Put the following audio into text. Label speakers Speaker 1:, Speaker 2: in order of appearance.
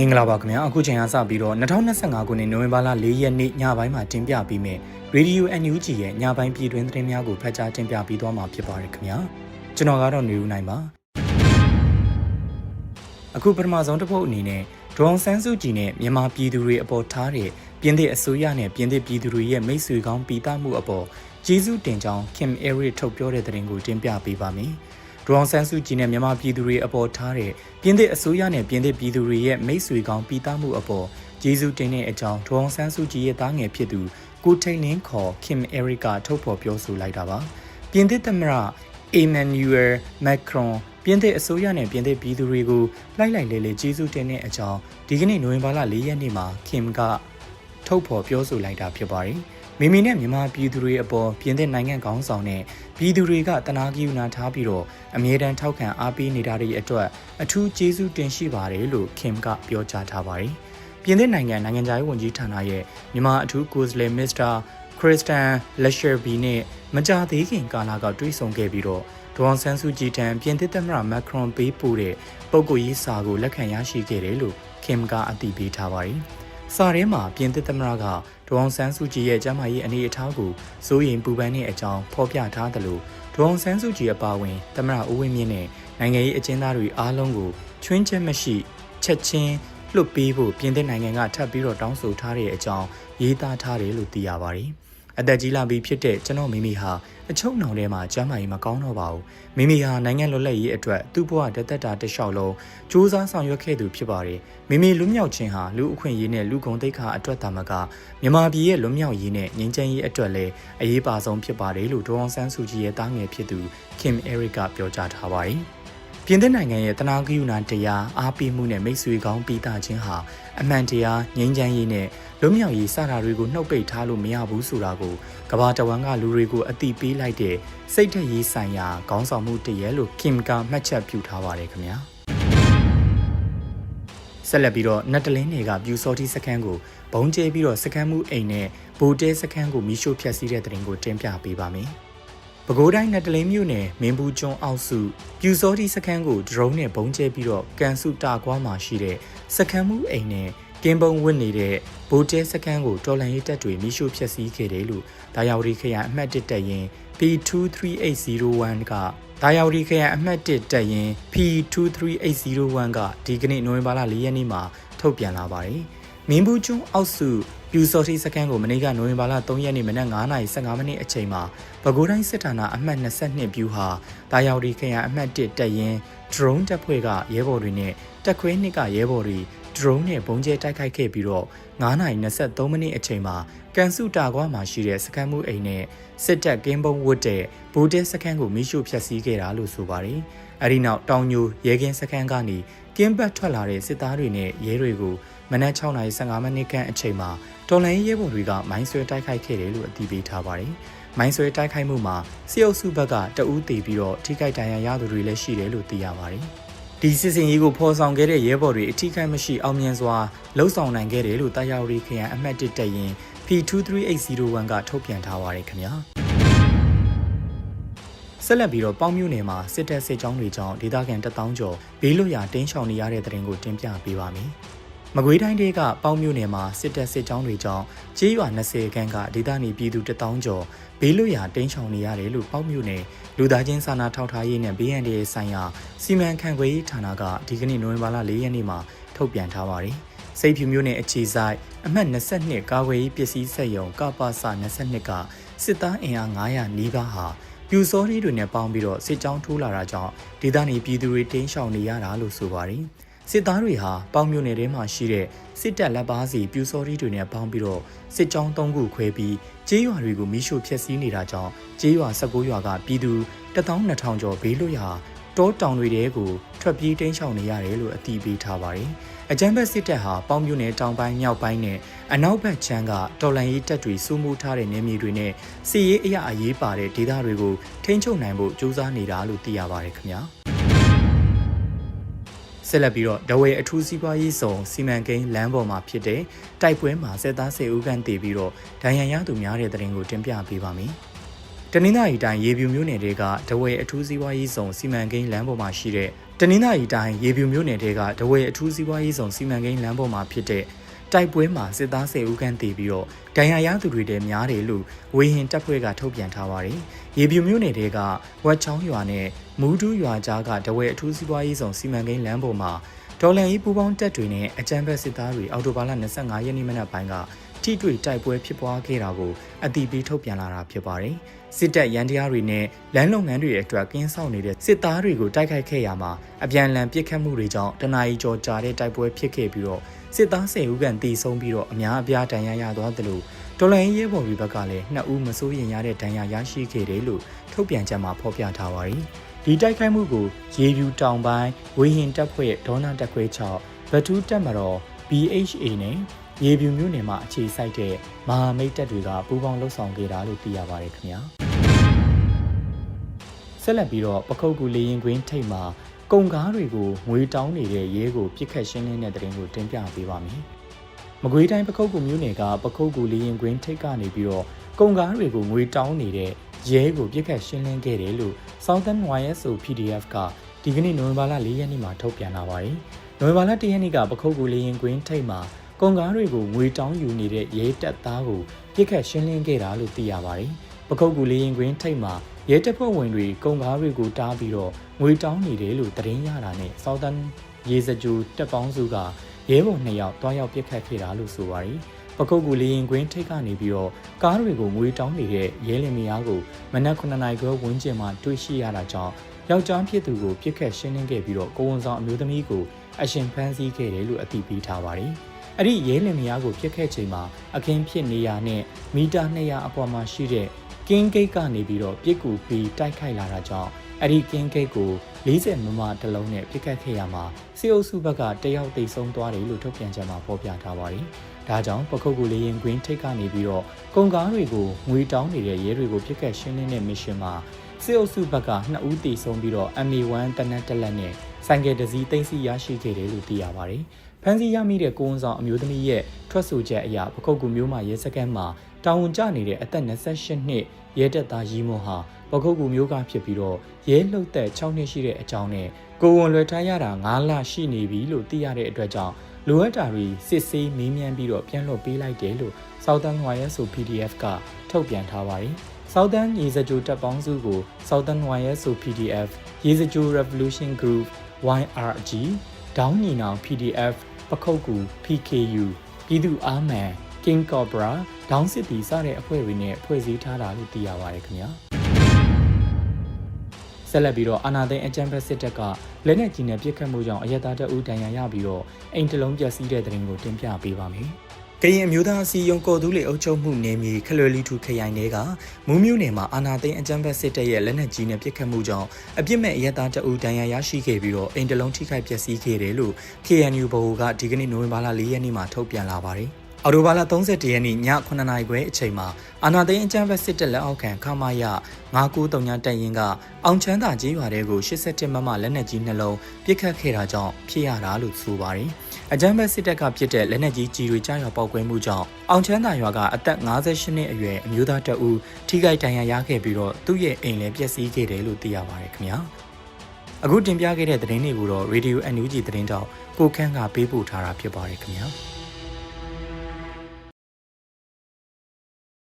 Speaker 1: င်္ဂလာပါခင်ဗျာအခုချိန်ကစပြီးတော့2025ခုနှစ်နိုဝင်ဘာလ4ရက်နေ့ညပိုင်းမှာတင်ပြပြီးမယ် Radio NUG ရဲ့ညပိုင်းပြည်တွင်းသတင်းများကိုဖတ်ကြားတင်ပြပြီးသွားမှာဖြစ်ပါတယ်ခင်ဗျာကျွန်တော်ကတော့နေဦးနိုင်ပါအခုပထမဆုံးတစ်ပုတ်အနေနဲ့ဒေါအောင်ဆန်းစုကြည်နဲ့မြန်မာပြည်သူတွေအပေါ်ထားတဲ့ပြင်သစ်အစိုးရနဲ့ပြင်သစ်ပြည်သူတွေရဲ့မိတ်ဆွေကောင်းပီတာမှုအပေါ်ကျေးဇူးတင်ကြောင်း Kim Airy ထုတ်ပြောတဲ့သတင်းကိုတင်ပြပေးပါမယ်။ ဒေါအောင်ဆန်းစုကြည်နဲ့မြန်မာပြည်သူတွေအပေါ်ထားတဲ့ပြင်သစ်အစိုးရနဲ့ပြင်သစ်ပြည်သူတွေရဲ့မိတ်ဆွေကောင်းပီတာမှုအပေါ်ကျေးဇူးတင်တဲ့အကြောင်းဒေါအောင်ဆန်းစုကြည်ရဲ့သားငယ်ဖြစ်သူကိုထိန်လင်းခေါ် Kim Airy ကထုတ်ဖော်ပြောဆိုလိုက်တာပါ။ပြင်သစ်သမ္မတ Emmanuel Macron ပြင်သစ်အစိုးရနဲ့ပြင်သစ်ပြည်သူတွေကိုလိုက်လိုက်လေလေကျေးဇူးတင်တဲ့အကြောင်းဒီကနေ့နိုဝင်ဘာလ၄ရက်နေ့မှာ Kim ကထုတ်ဖော်ပြောဆိုလိုက်တာဖြစ်ပါတယ်။ မိမိနဲ့မြန်မာပြည်သူတွေအပေါ်ပြင်သစ်နိုင်ငံခေါင်းဆောင်နဲ့ပြည်သူတွေကတနာကိယူနာထားပြီးတော့အမြဲတမ်းထောက်ခံအားပေးနေတာတွေအတွက်အထူးကျေးဇူးတင်ရှိပါတယ်လို့ Kim ကပြောကြားထားပါတယ်။ပြင်သစ်နိုင်ငံနိုင်ငံခြားရေးဝန်ကြီးဌာနရဲ့မြန်မာအထူးကိုယ်စားလှယ်မစ္စတာခရစ်စတန်လက်ရှယ်ဘီနဲ့မကြသေးခင်ကာလကတွေ့ဆုံခဲ့ပြီးတော့ဒေါ်ဆန်းစုကြည်ထံပြင်သစ်သမ္မတမက်ခရွန်ပေးပို့တဲ့ပုဂ္ဂိုလ်ရေးစာကိုလက်ခံရရှိခဲ့တယ်လို့ခင်ကအတည်ပြုထားပါတယ်။ စာထဲမှာပြင်သစ်သမ္မတကဒေါ်ဆန်းစုကြည်ရဲ့ကျမ်းမာရေးအနေအထားကိုစိုးရိမ်ပူပန်တဲ့အကြောင်းဖော်ပြထားသလိုဒေါ်ဆန်းစုကြည်အပါအဝင်သမ္မတဦးဝင်းမြင့်နဲ့နိုင်ငံရေးအကျဉ်းသားတွေအားလုံးကိုချွင်းချက်မရှိချက်ချင်းလွတ်ပေးဖို့ပြင်သစ်နိုင်ငံကထပ်ပြီးတော့တောင်းဆိုထားတဲ့အကြောင်းရေးသားထားတယ်လို့သိရပါတယ်။ အသက်ကြီးလာပြီဖြစ်တဲ့ကျွန်တော်မိမိဟာအချုပ်နှောင်ထဲမှာကျမ်းမာရေးမကောင်းတော့ပါဘူးမိမိဟာနိုင်ငံလွတ်လပ်ရေးအတွက်သူ့ဘဝတသက်တာတလျှောက်လုံးစူးစမ်းဆောင်ရွက်ခဲ့သူဖြစ်ပါတယ်မိမိလွတ်မြောက်ခြင်းဟာလူအခွင့်အရေးနဲ့လူကုန်သိက္ခာအတွက်သာမကမြန်မာပြည်ရဲ့လွတ်မြောက်ရေးနဲ့ငြိမ်းချမ်းရေးအတွက်လည်းအရေးပါဆုံးဖြစ်ပါတယ်လို့ဒေါအောင်ဆန်းစုကြည်ရဲ့တားငယ်ဖြစ်သူ Kim Eric ကပြောကြားထားပါတယ် ပြင်သစ်နိုင်ငံရဲ့တနာဂယုဏတရားအားပေးမှုနဲ့မိတ်ဆွေကောင်းပြီးသားခြင်းဟာအမှန်တရားငြိမ်းချမ်းရေးနဲ့လွတ်မြောက်ရေးစတာတွေကိုနှုတ်ပိတ်ထားလို့မရဘူးဆိုတာကိုကဘာတဝန်ကလူတွေကိုအတိပေးလိုက်တဲ့စိတ်ထက်ရေးဆိုင်ရာခေါင်းဆောင်မှုတရဲလို့ကင်ကမှတ်ချက်ပြုထားပါတယ်ခင်ဗျာဆက်လက်ပြီးတော့နတ်တလင်းတွေကပြူစောတိစခန်းကိုဘုံကျဲပြီးတော့စခန်းမှုအိမ်နဲ့ဘူတဲစခန်းကိုမိရှို့ဖျက်ဆီးတဲ့တဲ့ရင်ကိုတင်ပြပေးပါမယ် ပဲခူးတိုင်းနတ်တလင်းမြို့နယ်မင်းဘူးကျွန်းအောက်စုပြူစောတိစခန်းကိုဒရုန်းနဲ့ဘုံကျဲပြီးတော့ကန်စုတာကွာမှာရှိတဲ့စခန်းမှုအိမ်နဲ့ကင်းပုံဝစ်နေတဲ့ဗိုလ်တဲစခန်းကိုတော်လန်ရေးတပ်တွေမိရှုဖျက်ဆီးခဲ့တယ်လို့ဒါယာဝတီခရိုင်အမှတ်1တပ်ရင်း P23801 ကဒါယာဝတီခရိုင်အမှတ်1တပ်ရင်း P23801 ကဒီကနေ့နိုဝင်ဘာလ4ရက်နေ့မှာထုတ်ပြန်လာပါတယ်။ မင်းဘူးကျွန်းအောက်စုပြူစော်တီစခန်းကိုမနေ့ကနိုဝင်ဘာလ3ရက်နေ့မနက်9:15မိနစ်အချိန်မှာပဲခူးတိုင်းစစ်ဌာနအမှတ်22ပြူဟာတာယာဝတီခရိုင်အမှတ်1တပ်ရင်း drone တပ်ဖွဲ့ကရဲဘော်တွေနဲ့တက်ခွဲနှစ်ကရဲဘော်တွေ drone နဲ့ပုံကျဲတိုက်ခိုက်ခဲ့ပြီးတော့9:23မိနစ်အချိန်မှာကန်စုတာကွာမှာရှိတဲ့စခန်းမှုအိမ်နဲ့စစ်တပ်ကင်းပုံဝတ်တဲ့ဘူတဲစခန်းကိုမိရှုဖျက်ဆီးခဲ့တာလို့ဆိုပါတယ်။အဲဒီနောက်တောင်ညိုရဲကင်းစခန်းကနေကင်းဘတ်ထွက်လာတဲ့စစ်သားတွေနဲ့ရဲတွေကို မနက်6:15မိနစ်ခန့်အချိန်မှာတော်လိုင်းရဲဘော်တွေကမိုင်းဆွဲတိုက်ခိုက်ခဲ့တယ်လို့အတည်ပြုထားပါတယ်။မိုင်းဆွဲတိုက်ခိုက်မှုမှာစစ်အုပ်စုဘက်ကတအူးတေပြီးတော့ထိခိုက်ဒဏ်ရာရသူတွေလည်းရှိတယ်လို့သိရပါတယ်။ဒီစစ်စင်ရေးကိုဖော်ဆောင်ခဲ့တဲ့ရဲဘော်တွေအထီးခိုက်မရှိအောင်မြင်စွာလှုပ်ဆောင်နိုင်ခဲ့တယ်လို့တာယာဝတီခရိုင်အမှတ်1တပ်ရင်း P23801 ကထုတ်ပြန်ထားပါတယ်ခင်ဗျာဆက်လက်ပြီးတော့ပေါင်းမြို့နယ်မှာစစ်တပ်စစ်ကြောင်းတွေကြောင့်ဒေသခံတထောင်ကျော်ဘေးလွတ်ရာတင်းရှောင်နေရတဲ့တဲ့ရင်ကိုတင်ပြပေးပါမယ်။ မကွေးတိုင်းဒေကပေါင်းမြို့နယ်မှာစစ်တပ်စစ်ကြောင်းတွေကြောင့်ကြေးရွာ20ခန်းကဒေသနေပြည်သူတထောင်ကျော်ဘေးလွတ်ရာတင်းရှောင်နေရတယ်လို့ပေါင်းမြို့နယ်လူသားချင်းစာနာထောက်ထားရေးနဲ့ BND ဆိုင်ရာစီမံခန့်ခွဲရေးဌာနကဒီကနေ့နိုဝင်ဘာလ၄ရက်နေ့မှာထုတ်ပြန်ထားပါတယ်။စိတ်ဖြူမျိုးနဲ့အခြေဆိုင်အမှတ်22ကာကွယ်ရေးပစ္စည်းစက်ရုံကပစ22ကစစ်သားအင်အား900နီးပါးဟာပြူစောရီတွေနဲ့ပေါင်းပြီးတော့စစ်ကြောင်းထိုးလာတာကြောင့်ဒေသနေပြည်သူတွေတင်းရှောင်နေရတာလို့ဆိုပါတယ်။ စစ်သားတွေဟာပေါင်းမြို့နယ်ထဲမှာရှိတဲ့စစ်တပ်လက်ပါစီပြူစော်ရီတွေနဲ့ပေါင်းပြီးတော့စစ်ကြောင်း၃ခုခွဲပြီးကျေးရွာတွေကိုမိရှို့ဖျက်ဆီးနေတာကြောင့်ကျေးရွာ19ရွာကပြည်သူ12000ကျော်ဘေးလွတ်ရာတောတောင်တွေတဲကိုထွက်ပြေးတိမ်းရှောင်နေရတယ်လို့အတည်ပြုထားပါတယ်။အကြမ်းဖက်စစ်တပ်ဟာပေါင်းမြို့နယ်တောင်ပိုင်းမြောက်ပိုင်းနဲ့အနောက်ဘက်ခြမ်းကတော်လန်ရေးတပ်တွေစိုးမိုးထားတဲ့နေမြေတွေနဲ့စီရေးအရာအရေးပါတဲ့ဒေသတွေကိုထိန်းချုပ်နိုင်ဖို့ကြိုးစားနေတာလို့သိရပါတယ်ခင်ဗျာ။ ဆက်လက်ပြီးတော့ဒဝဲအထူးစီးပွားရေးဆောင်စီမံကိန်းလမ်းပေါ်မှာဖြစ်တဲ့တိုက်ပွဲမှာစစ်သားစေဦးခန့်တည်ပြီးတော့ဒဏ်ရာရသူများတဲ့တဲ့ရင်ကိုတင်ပြပေးပါမယ်။တနင်္သာရီတိုင်းရေပြူမြို့နယ်တွေကဒဝဲအထူးစီးပွားရေးဆောင်စီမံကိန်းလမ်းပေါ်မှာရှိတဲ့တနင်္သာရီတိုင်းရေပြူမြို့နယ်တဲကတဝဲအထူးစီးပွားရေးဆောင်စီမံကိန်းလမ်းပေါ်မှာဖြစ်တဲ့ တိုက်ပွဲမှာစစ်သား၁၀ဦးခန့်တည်ပြီးတော့ဒဏ်ရာရသူတွေတည်းများတယ်လို့ဝေဟင်တပ်ဖွဲ့ကထုတ်ပြန်ထားပါတယ်။ရေပြူမြို့နယ်တဲကဝက်ချောင်းရွာနဲ့မူးတူးရွာကြားကတဝဲအထူးစီးပွားရေးဆောင်စီမံကိန်းလမ်းပေါ်မှာဒေါ်လန်ဤပူပေါင်းတပ်တွေနဲ့အကြမ်းဖက်စစ်သားတွေအော်တိုဘာလ25ရက်နေ့မနက်ပိုင်းက ထိတွေ့တိုက်ပွဲဖြစ်ပွားခဲ့တာကိုအတိပေးထုတ်ပြန်လာတာဖြစ်ပါတယ်။စစ်တပ်ရန်တရားတွေနဲ့လမ်းလုံငန်းတွေအတွက်ကင်းဆောင်နေတဲ့စစ်သားတွေကိုတိုက်ခိုက်ခဲ့ရမှာအပြန်အလှန်ပစ်ခတ်မှုတွေကြောင့်တနအီကျော်ကြာတဲ့တိုက်ပွဲဖြစ်ခဲ့ပြီးတော့စစ်သား10ဦးခန့်တီဆုံးပြီးတော့အများအပြားဒဏ်ရာရသွားတယ်လို့တော်လိုင်းရဲဘော်တွေဘက်ကလည်းနှစ်ဦးမစိုးရင်ရတဲ့ဒဏ်ရာရရှိခဲ့တယ်လို့ထုတ်ပြန်ချက်မှာဖော်ပြထားပါတယ်။ဒီတိုက်ခိုက်မှုကိုရေပြူတောင်ပိုင်းဝေဟင်တပ်ဖွဲ့ဒေါနာတက်ခွဲ6ဗထူးတက်မတော် BHA နဲ့ ရေပြူမြို့နယ်မှာအခြေစိုက်တဲ့မဟာမိတ်တပ်တွေကပူးပေါင်းလှုပ်ဆောင်ခဲ့တာလို့သိရပါတယ်ခင်ဗျာဆက်လက်ပြီးတော့ပခုတ်ကူလေရင်ကွင်းထိပ်မှာကုန်ကားတွေကိုငွေတောင်းနေတဲ့ရဲကိုပြစ်ခတ်ရှင်းလင်းတဲ့တဲ့ရင်ကိုတင်ပြပေးပါမယ်မကွေးတိုင်းပခုတ်ကူမြို့နယ်ကပခုတ်ကူလေရင်ကွင်းထိပ်ကနေပြီးတော့ကုန်ကားတွေကိုငွေတောင်းနေတဲ့ရဲကိုပြစ်ခတ်ရှင်းလင်းခဲ့တယ်လို့ Southern YSO PDF ကဒီကနေ့နိုဝင်ဘာလ4ရက်နေ့မှာထုတ်ပြန်လာပါတယ်။နိုဝင်ဘာလ1ရက်နေ့ကပခုတ်ကူလေရင်ကွင်းထိပ်မှာ ကုန်ကားတွေကိုငွေတောင်းယူနေတဲ့ရဲတပ်သားကိုပြစ်ခတ်ရှင်းလင်းခဲ့တာလို့သိရပါတယ်။ပခုတ်ကူလေရင်ကွင်းထိပ်မှာရဲတပ်ဖွဲ့ဝင်တွေကုန်ကားတွေကိုတားပြီးတော့ငွေတောင်းနေတယ်လို့သတင်းရတာနဲ့ Southern ရေစကြိုတပ်ပေါင်းစုကရဲဘော်နှစ်ယောက်တွားရောက်ပြစ်ခတ်ခဲ့တာလို့ဆိုပါတယ်။ပခုတ်ကူလေရင်ကွင်းထိပ်ကနေပြီးတော့ကားတွေကိုငွေတောင်းနေတဲ့ရဲလင်မယားကိုမနက်9နာရီခွဲဝန်းကျင်မှာတွေ့ရှိရတာကြောင့်ယောက်ျားဖြစ်သူကိုပြစ်ခတ်ရှင်းလင်းခဲ့ပြီးတော့ကိုဝန်ဆောင်အမျိုးသမီးကိုအရှင်ဖမ်းဆီးခဲ့တယ်လို့အသိပေးထားပါတယ်။ အဲ့ဒီရဲလင်မယားကိုပြစ်ခတ်ချိန်မှာအခင်းဖြစ်နေရနဲ့မီတာ200အကွာမှာရှိတဲ့ကင်းဂိတ်ကနေပြီးတော့ပြစ်ကူပြီးတိုက်ခိုက်လာတာကြောင့်အဲ့ဒီကင်းဂိတ်ကို40မမတလုံးနဲ့ပြစ်ခတ်ခဲ့ရမှာစီအုပ်စုဘက်ကတယောက်တိတ်ဆုံးသွားတယ်လို့ထုတ်ပြန်ချက်မှာဖော်ပြထားပါတယ်။ဒါကြောင့်ပခုတ်ကူလေရင် green ထိတ်ကနေပြီးတော့ကုန်ကားတွေကိုငွေတောင်းနေတဲ့ရဲတွေကိုပြစ်ခတ်ရှင်းလင်းတဲ့ mission မှာစစ်အုပ်စုဘက်က2ဦးတီဆုံးပြီးတော့ MA1 တနက်တက်လက်နဲ့ဆိုင်ကယ်တစ်စီးသိမ်းဆည်းရရှိခဲ့တယ်လို့သိရပါတယ်။ ဖမ်းဆီးရမိတဲ့ကိုဝန်ဆောင်အမျိုးသမီးရဲ့ထွက်ဆိုချက်အရပခုတ်ကူမျိုးမှာရဲစခန်းမှာတာဝန်ကျနေတဲ့အသက်28နှစ်ရဲတပ်သားရီမွန်ဟာပခုတ်ကူမျိုးကဖြစ်ပြီးတော့ရဲလှုပ်သက်6နှစ်ရှိတဲ့အကြောင်းနဲ့ကိုဝန်လွယ်ထားရတာ9လရှိနေပြီလို့သိရတဲ့အတွက်ကြောင့်လိုအပ်တာတွေစစ်ဆေးမေးမြန်းပြီးတော့ပြန်လွှတ်ပေးလိုက်တယ်လို့ Southern YSO PDF ကထုတ်ပြန်ထားပါတယ်။ Southern ရေစကြိုတပ်ပေါင်းစုကို Southern YSO PDF ရေစကြို Revolution Group YRG ဒေါင်းညီနောင် PDF ပခုတ်ကူ PKU ပြည်သူ့အာမန် King Cobra ဒေါင်းစစ်တီစတဲ့အဖွဲ့တွေနဲ့ဖွဲ့စည်းထားတာလို့သိရပါတယ်ခင်ဗျာဆက်လက်ပြီးတော့အာနာသိန်းအကြံဖက်စစ်တပ်ကလက်နက်ကြီးနဲ့ပစ်ခတ်မှုကြောင့်အရက်သားတအူးတန်ရာရပြီးတော့အိမ်တလုံးပျက်စီးတဲ့တဲ့ရင်ကိုတင်ပြပေးပါမယ် ကရင်အမျိုးသားအစည်းအရုံးကော်တူးလေအုပ်ချုပ်မှုနေမြေခလွယ်လီထူခရိုင်တွေကမူးမျိုးနယ်မှာအာနာသိန်းအကြမ်းဖက်စစ်တပ်ရဲ့လက်နက်ကြီးနဲ့ပစ်ခတ်မှုကြောင့်အပြစ်မဲ့အရက်သားတအူးဒဏ်ရာရရှိခဲ့ပြီးတော့အိမ်တလုံးထိခိုက်ပျက်စီးခဲ့တယ်လို့ KNU ဘိုကဒီကနေ့နိုဝင်ဘာလ၄ရက်နေ့မှာထုတ်ပြန်လာပါတယ်။အော်တိုဘာလ31ရက်နေ့ည9နာရီခွဲအချိန်မှာအာနာသိန်းအကြမ်းဖက်စစ်တပ်လက်အောက်ခံခမာယ993တပ်ရင်းကအောင်ချမ်းသာကြီးရွာတဲကို87မမလက်နက်ကြီးနှလုံးပစ်ခတ်ခဲ့တာကြောင့်ဖြစ်ရတာလို့ဆိုပါတယ်။ အကြမ်းဖက်စစ်တပ်ကပြစ်တဲ့လက်နက်ကြီးကြီးတွေကြားရွာပေါက်ကွဲမှုကြောင့်အောင်ချမ်းသာရွာကအသက်58နှစ်အရွယ်အမျိုးသားတအူထိခိုက်ဒဏ်ရာရခဲ့ပြီးတော့သူ့ရဲ့အိမ်လည်းပျက်စီးခဲ့တယ်လို့သိရပါတယ်ခင်ဗျာ။အခုတင်ပြခဲ့တဲ့သတင်းတွေကိုတော့ Radio NUG သတင်းတောက်ကိုခန့်ကပေးပို့ထားတာဖြစ်ပါတယ်ခင်ဗျာ။